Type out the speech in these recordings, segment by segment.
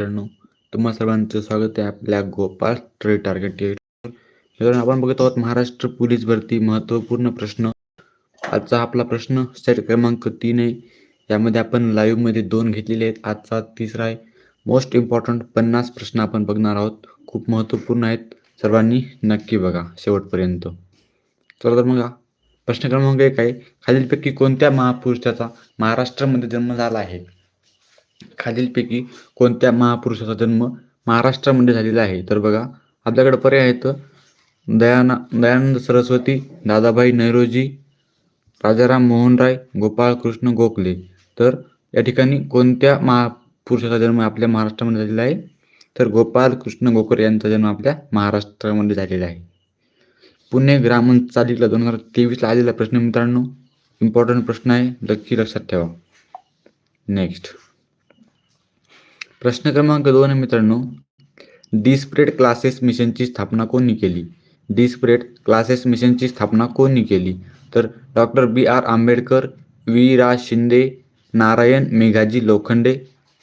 मित्रांनो तुम्हा सर्वांचं स्वागत आहे आपल्या गोपाळ ट्रेड टार्गेट मित्रांनो आपण बघत आहोत महाराष्ट्र पोलीस भरती महत्त्वपूर्ण प्रश्न. आजचा आपला प्रश्न सेट क्रमांक तीन आहे. यामध्ये आपण लाईव्हमध्ये दोन घेतलेले आहेत. आजचा तिसरा आहे. मोस्ट इम्पॉर्टंट पन्नास प्रश्न आपण बघणार आहोत. खूप महत्त्वपूर्ण आहेत. सर्वांनी नक्की बघा शेवटपर्यंत. चला तर मग प्रश्न क्रमांक एक आहे. खालीलपैकी कोणत्या महापुरुषाचा महाराष्ट्रामध्ये जन्म झाला आहे? खालीलपैकी कोणत्या महापुरुषाचा जन्म महाराष्ट्रामध्ये झालेला आहे? तर बघा आपल्याकडे पर्याय आहेत. दयाना दयानंद सरस्वती दादाभाई नैरोजी राजाराम मोहन राय गोपाळकृष्ण गोखले. तर या ठिकाणी कोणत्या महापुरुषाचा जन्म आपल्या महाराष्ट्रामध्ये झालेला आहे? तर गोपाळकृष्ण गोखले यांचा जन्म आपल्या महाराष्ट्रामध्ये झालेला आहे. पुणे ग्रामीण चालिकला दोन हजार तेवीसला आलेला प्रश्न मित्रांनो इम्पॉर्टंट प्रश्न आहे. नक्की लक्षात ठेवा. नेक्स्ट प्रश्न क्रमांक दोन आहे मित्रांनो. डिस्प्रेड क्लासेस मिशनची स्थापना कोणी केली? डिस्प्रेड क्लासेस मिशनची स्थापना कोणी केली? तर डॉक्टर बी आर आंबेडकर वी रा शिंदे नारायण मेघाजी लोखंडे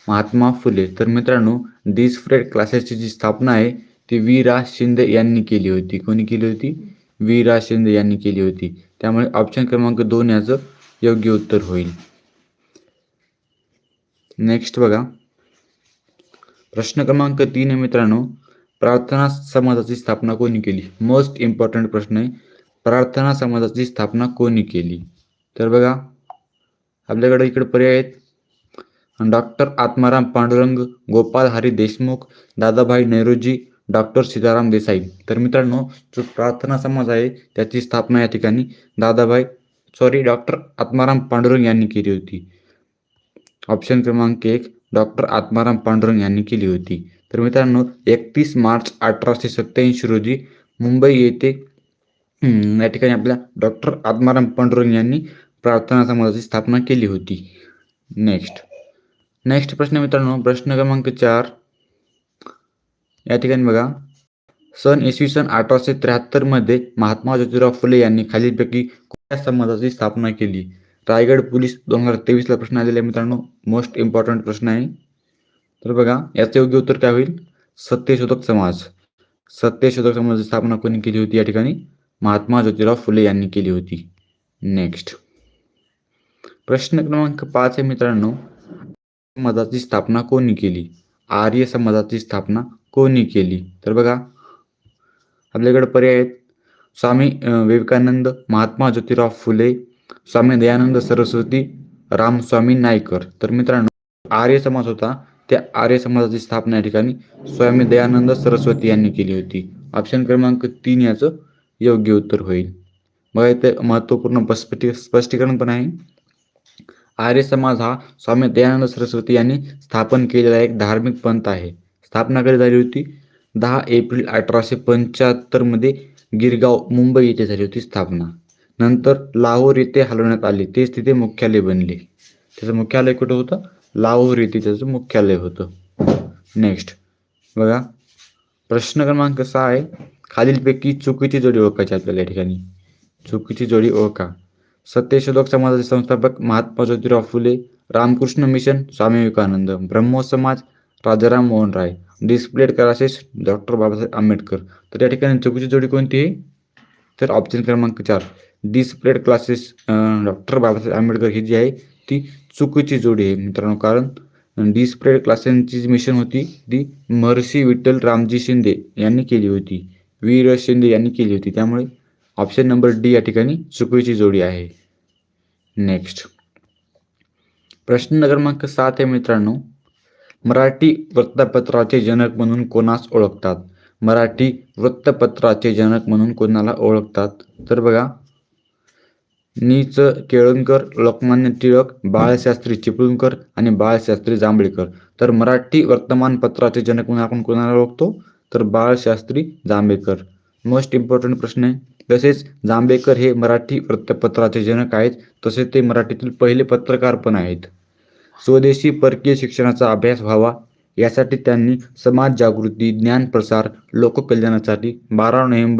महात्मा फुले. तर मित्रांनो डिस्प्रेड क्लासेसची जी स्थापना आहे ती वी रा शिंदे यांनी केली होती. कोणी केली होती? वी रा शिंदे यांनी केली होती. त्यामुळे ऑप्शन क्रमांक दोन याचं योग्य उत्तर होईल. नेक्स्ट बघा. प्रश्न क्रमांक तीन आहे मित्रांनो. प्रार्थना समाजाची स्थापना कोणी केली? मोस्ट इम्पॉर्टंट प्रश्न आहे. प्रार्थना समाजाची स्थापना कोणी केली? तर बघा आपल्याकडे इकडे पर्याय आहेत. Doctor Atmaram Pandurang Gopal Hari Deshmukh Dadabhai Nehruji doctor Sitaram Desai. तर मित्रांनो जो प्रार्थना समाज आहे त्याची स्थापना या ठिकाणी दादाभाई सॉरी डॉक्टर आत्माराम पांडुरंग यांनी केली होती. ऑप्शन क्रमांक एक डॉक्टर आत्माराम पांडुरंग यांनी केली होती. तर मित्रांनो एकतीस मार्च अठराशे सत्याऐंशी रोजी मुंबई येथे या ठिकाणी आपल्या डॉक्टर आत्माराम पांडुरंग यांनी प्रार्थना समाजाची स्थापना केली होती. नेक्स्ट. नेक्स्ट प्रश्न मित्रांनो प्रश्न क्रमांक चार. या ठिकाणी बघा. सन इसवी सन अठराशे त्र्याहत्तरमध्ये महात्मा ज्योतिराव फुले यांनी खालीलपैकी कोणत्या समाजाची स्थापना केली? रायगड पोलीस दोन हजार तेवीसला प्रश्न आलेला आहे मित्रांनो. मोस्ट इम्पॉर्टंट प्रश्न आहे. तर बघा याचं योग्य उत्तर काय होईल? सत्यशोधक समाज. सत्यशोधक समाजाची स्थापना कोणी केली होती या ठिकाणी? महात्मा ज्योतिराव फुले यांनी केली होती. नेक्स्ट प्रश्न क्रमांक पाच आहे मित्रांनो. समाजाची स्थापना कोणी केली? आर्य समाजाची स्थापना कोणी केली? तर बघा आपल्याकडे पर्याय आहेत. स्वामी विवेकानंद महात्मा ज्योतिराव फुले स्वामी दयानंद सरस्वती रामस्वामी नायकर तर मित्रांनो आर्य समाज होता. त्या आर्य समाजाची स्थापना या ठिकाणी स्वामी दयानंद सरस्वती यांनी केली होती. ऑप्शन क्रमांक तीन याचं योग्य उत्तर होईल. बघा इथे महत्त्वपूर्ण स्पष्टी स्पष्टीकरण पण आहे. आर्य समाज हा स्वामी दयानंद सरस्वती यांनी स्थापन केलेला एक धार्मिक पंथ आहे. स्थापना कधी झाली होती? दहा एप्रिल अठराशे पंच्याहत्तरमध्ये गिरगाव मुंबई येथे झाली होती स्थापना. नंतर लाहोर येथे हलवण्यात आले. तेच तिथे मुख्यालय बनले. त्याचं मुख्यालय कुठं होतं? लाहोर येथे त्याचं मुख्यालय होतं. नेक्स्ट बघा. प्रश्न क्रमांक सहा आहे. खालीलपैकी चुकीची जोडी ओळखायची आपल्याला या ठिकाणी. चुकीची जोडी ओळखा. सत्यशोधक समाजाचे संस्थापक Mahatma Jyotirao Phule Ramakrishna mission Swami Vivekananda Brahmo Samaj Rajaram Mohan Roy. Depressed classes doctor Babasaheb Ambedkar. तर या ठिकाणी चुकीची जोडी कोणती आहे? तर ऑप्शन क्रमांक चार. Depressed classes doctor Babasaheb Ambedkar ही जी आहे ती चुकीची जोडी आहे मित्रांनो. कारण डिस्प्लेड क्लासेसची जी मिशन होती ती महर्षी विठ्ठल रामजी शिंदे यांनी केली होती. वीर शिंदे यांनी केली होती. त्यामुळे ऑप्शन नंबर डी या ठिकाणी चुकीची जोडी आहे. नेक्स्ट प्रश्न क्रमांक सात आहे मित्रांनो. मराठी वृत्तपत्राचे जनक म्हणून कोणास ओळखतात? मराठी वृत्तपत्राचे जनक म्हणून कोणाला ओळखतात? तर बघा नीच केळणकर लोकमान्य टिळक बाळशास्त्री चिपळूणकर आणि बाळशास्त्री जांभळीकर. तर मराठी वर्तमानपत्राचे जनक म्हणून आपण कोणाला ओळखतो? तर बाळशास्त्री जांभेकर. मोस्ट इम्पॉर्टंट प्रश्न आहे. तसेच जांभेकर हे मराठी वृत्तपत्राचे जनक आहेत. तसेच ते मराठीतील पहिले पत्रकार पण आहेत. स्वदेशी परकीय शिक्षणाचा अभ्यास व्हावा. यासाठी त्यांनी समाज जागृती ज्ञान प्रसार लोककल्याणासाठी बारा नोव्हेंबर